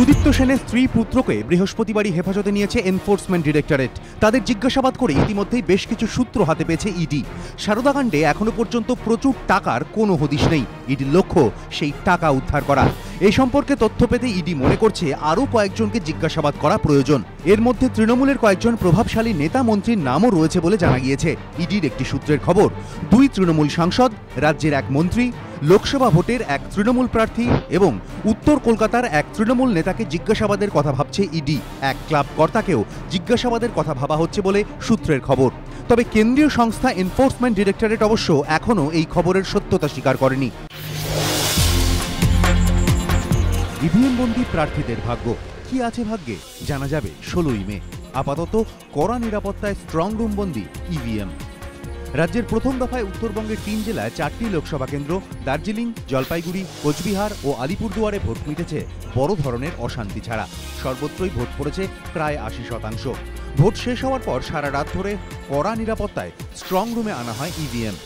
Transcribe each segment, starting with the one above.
সুদীপ্ত সেনের স্ত্রী পুত্রকে বৃহস্পতিবারই হেফাজতে নিয়েছে এনফোর্সমেন্ট ডিরেক্টরেট। তাদের জিজ্ঞাসাবাদ করে ইতিমধ্যেই বেশ কিছু সূত্র হাতে পেয়েছে ইডি। সারদাকাণ্ডে এখনও পর্যন্ত প্রচুর টাকার কোনো হদিশ নেই। ইডির লক্ষ্য, সেই টাকা উদ্ধার করা। এ সম্পর্কে তথ্য পেতে ইডি মনে করছে আরও কয়েকজনকে জিজ্ঞাসাবাদ করা প্রয়োজন। এর মধ্যে তৃণমূলের কয়েকজন প্রভাবশালী নেতা মন্ত্রীর নামও রয়েছে বলে জানা গিয়েছে। ইডির একটি সূত্রের খবর, দুই তৃণমূল সাংসদ, রাজ্যের এক মন্ত্রী, লোকসভা ভোটের এক তৃণমূল প্রার্থী এবং উত্তর কলকাতার এক তৃণমূল নেতাকে জিজ্ঞাসাবাদের কথা ভাবছে ইডি। এক ক্লাব কর্তাকেও জিজ্ঞাসাবাদের কথা ভাবা হচ্ছে বলে সূত্রের খবর। তবে কেন্দ্রীয় সংস্থা এনফোর্সমেন্ট ডিরেক্টরেট অবশ্য এখনও এই খবরের সত্যতা স্বীকার করেনি। ইভিএম বন্দী প্রার্থীদের ভাগ্য। কি আছে ভাগ্যে? জানা যাবে, ষোলোই মে। আপাতত কড়া নিরাপত্তায় স্ট্রং রুম বন্দী ইভিএম রাজ্যের প্রথম দফায় উত্তরবঙ্গের তিন জেলায় চারটি লোকসভা কেন্দ্র, দার্জিলিং, জলপাইগুড়ি, কোচবিহার ও আলিপুরদুয়ারে ভোট মিটেছে, বড় ধরনের অশান্তি ছাড়া। সর্বত্রই ভোট পড়েছে প্রায় আশি শতাংশ। ভোট শেষ হওয়ার পর সারা রাত ধরে কড়া নিরাপত্তায় স্ট্রং রুমে আনা হয় ইভিএম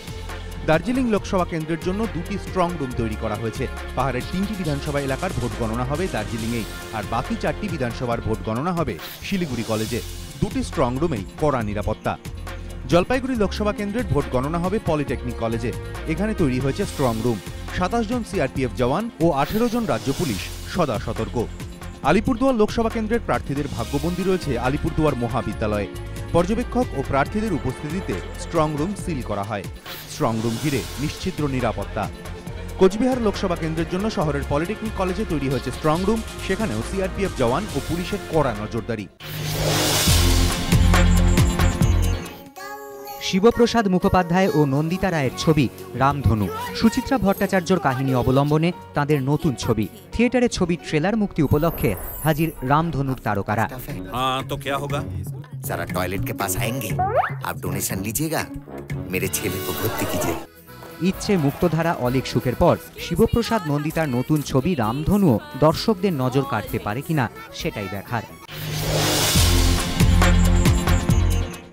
দার্জিলিং লোকসভা কেন্দ্রের জন্য দুটি স্ট্রং রুম তৈরি করা হয়েছে। পাহাড়ের তিনটি বিধানসভা এলাকার ভোট গণনা হবে দার্জিলিংয়েই, আর বাকি চারটি বিধানসভার ভোট গণনা হবে শিলিগুড়ি কলেজে। দুটি স্ট্রং রুমেই কড়া নিরাপত্তা। জলপাইগুড়ি লোকসভা কেন্দ্রের ভোট গণনা হবে পলিটেকনিক কলেজে। এখানে তৈরি হয়েছে স্ট্রং রুম। সাতাশ জন সিআরপিএফ জওয়ান ও আঠেরো জন রাজ্য পুলিশ সদা সতর্ক। আলিপুরদুয়ার লোকসভা কেন্দ্রের প্রার্থীদের ভাগ্যবন্দী রয়েছে আলিপুরদুয়ার মহাবিদ্যালয়ে। পর্যবেক্ষক ও প্রার্থীদের উপস্থিতিতে স্ট্রং রুম সিল করা হয়। স্ট্রংরুম ঘিরে নিশ্চিদ্র নিরাপত্তা। কোচবিহার লোকসভা কেন্দ্রের জন্য শহরের পলিটেকনিক কলেজে তৈরি হয়েছে স্ট্রংরুম সেখানেও সিআরপিএফ জওয়ান ও পুলিশের কড়া নজরদারি। শিবপ্রসাদ মুখোপাধ্যায় ও নন্দিতা রায়ের ছবি রামধনু। সুচিত্রা ভট্টাচার্যর কাহিনী অবলম্বনে তাদের নতুন ছবি। থিয়েটারে ছবি ট্রেলার মুক্তি উপলক্ষে হাজির রামধনুর তারকারা। হ্যাঁ, তো जरा टॉयलेट के पास आएंगे आप डोनेशन लीजिएगा मेरे छेले को भर्ती कीजिए ইচ্ছে মুক্তধারা অলেক সুখের পর শিবপ্রসাদ নন্দিতার নতুন ছবি রামধনুও দর্শকদের নজর কাটতে পারে কিনা সেটাই দেখার